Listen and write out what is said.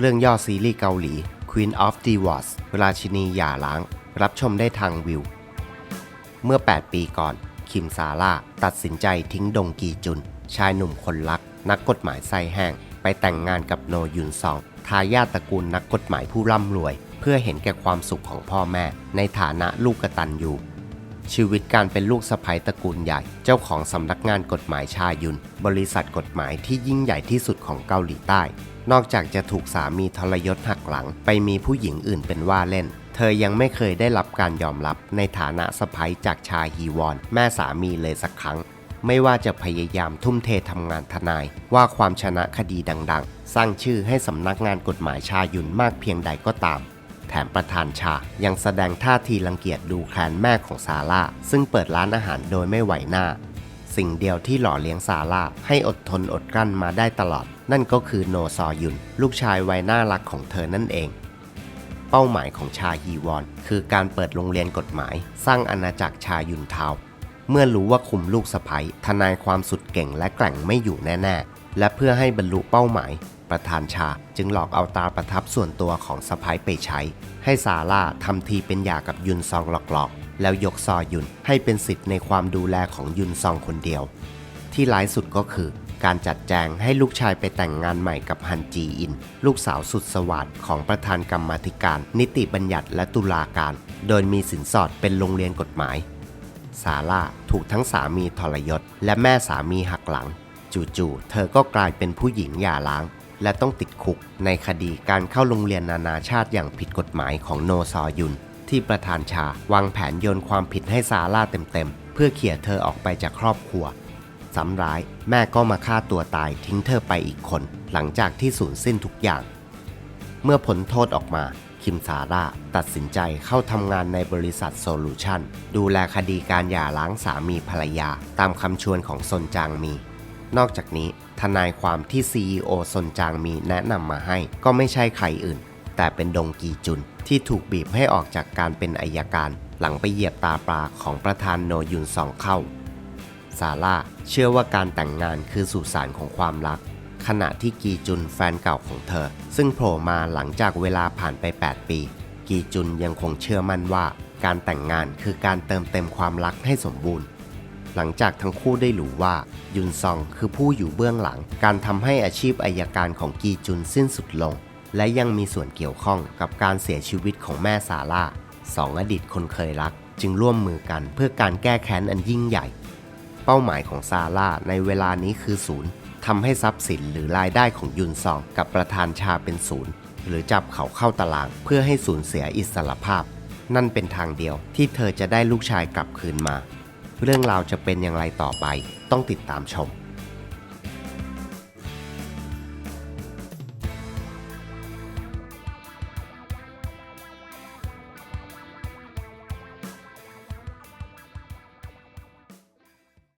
เรื่องย่อซีรีส์เกาหลี Queen of Divorce ราชินีหย่าร้าง รับชมได้ทางวิว เมื่อ 8 ปีก่อน คิมซาร่าตัดสินใจทิ้งดงกีจุน ชายหนุ่มคนรัก นักกฎหมายไส้แห้ง ไปแต่งงานกับโนยุนซอง ทายาทตระกูลนักกฎหมายผู้ร่ำรวย เพื่อเห็นแก่ความสุขของพ่อแม่ ในฐานะลูกกตัญญู ชีวิตการเป็นลูกสะใภ้ตระกูลใหญ่ เจ้าของสำนักงานกฎหมายชายุน บริษัทกฎหมายที่ยิ่งใหญ่ที่สุดของเกาหลีใต้ นอกจากจะถูกสามีทรยศหักหลัง ไปมีผู้หญิงอื่นเป็นว่าเล่น เธอยังไม่เคยได้รับการยอมรับในฐานะสะใภ้จากชาฮีวอน แม่สามีเลยสักครั้ง ไม่ว่าจะพยายามทุ่มเททำงานทนาย ว่าความชนะคดีดัง ๆ สร้างชื่อให้สำนักงานกฎหมายชายุนมากเพียงใดก็ตาม แถมประธานชายังแสดงท่าทีรังเกียจดูแคลนแม่ของซาร่าซึ่งเปิดร้านอาหารโดยไม่ไหวหน้า สิ่งเดียวที่หล่อเลี้ยงซาร่าให้อดทนอดกลั้นมาได้ตลอด นั่นก็คือโนซอยุน ลูกชายวัยน่ารักของเธอนั่นเอง เป้าหมายของชาฮีวอน คือการเปิดโรงเรียนกฎหมาย สร้างอาณาจักรชายุนทาวน์เมื่อรู้ว่าคุมลูกสะใภ้ทนายความสุดเก่งและแกร่งไม่อยู่แน่ ๆ และเพื่อให้บรรลุเป้าหมาย ประธานชา จึงหลอกเอาตาประทับส่วนตัวของสะพ้ายไปใช้ ให้ซาร่าทำทีเป็นหย่ากับยุนซองหลอกๆ แล้วยกซอยุนให้เป็นสิทธิ์ในความดูแลของยุนซองคนเดียว ที่ร้ายสุดก็คือการจัดแจงให้ลูกชายไปแต่งงานใหม่กับฮันจีอิน ลูกสาวสุดสวัสดของประธานกรรมาธิการ นิติบัญญัติและตุลาการ โดยมีสินสอดเป็นโรงเรียนกฎหมาย ซาร่าถูกทั้งสามีทรยศ และแม่สามีหักหลัง จู่ๆเธอก็กลายเป็นผู้หญิงหย่าร้าง และต้องติดคุกในคดีการเข้าโรงเรียนนานาชาติอย่างผิดกฎหมายของโนซอยุน ที่ประธานชาวางแผนโยนความผิดให้ซาร่าเต็มๆ เพื่อเขี่ยเธอออกไปจากครอบครัวซ้ำร้ายแม่ก็มาฆ่าตัวตายทิ้งเธอไปอีกคน หลังจากที่สูญสิ้นทุกอย่าง เมื่อผลโทษออกมา คิมซาร่าตัดสินใจเข้าทำงานในบริษัทโซลูชันดูแลคดีการหย่าร้างสามีภรรยา ตามคำชวนของซนจางมี นอกจากนี้ทนายความที่ CEO ซนจางมีแนะนำมาให้ ก็ไม่ใช่ใครอื่น แต่เป็นดงกีจุนที่ถูกบีบให้ออกจากการเป็นอายการ หลังไปเหยียบตาปลาของประธานโนยุนสองเข้า ซาร่าเชื่อว่าการแต่งงานคือสุสานของความรัก ขณะที่กีจุนแฟนเก่าของเธอ ซึ่งโผล่มาหลังจากเวลาผ่านไป 8 ปี กีจุนยังคงเชื่อมั่นว่า การแต่งงานคือการเติมเต็มความรักให้สมบูรณ์ หลังจากทั้งคู่ได้รู้ว่า ยุนซองคือผู้อยู่เบื้องหลัง การทำให้อาชีพอายการของกีจุนสิ้นสุดลง และยังมีส่วนเกี่ยวข้องกับการเสียชีวิตของแม่ซาร่าสองอดีตคนเคยรัก จึงร่วมมือกันเพื่อการแก้แค้นอันยิ่งใหญ่ เป้าหมายของซาร่าในเวลานี้คือศูนย์ทำให้ทรัพย์สินหรือรายได้ของยุนซองกับประธานชาเป็นศูนย์หรือจับเขาเข้าตารางเพื่อให้สูญเสียอิสรภาพ นั่นเป็นทางเดียวที่เธอจะได้ลูกชายกลับคืนมา เรื่องราวจะเป็นอย่างไรต่อไป ต้องติดตามชม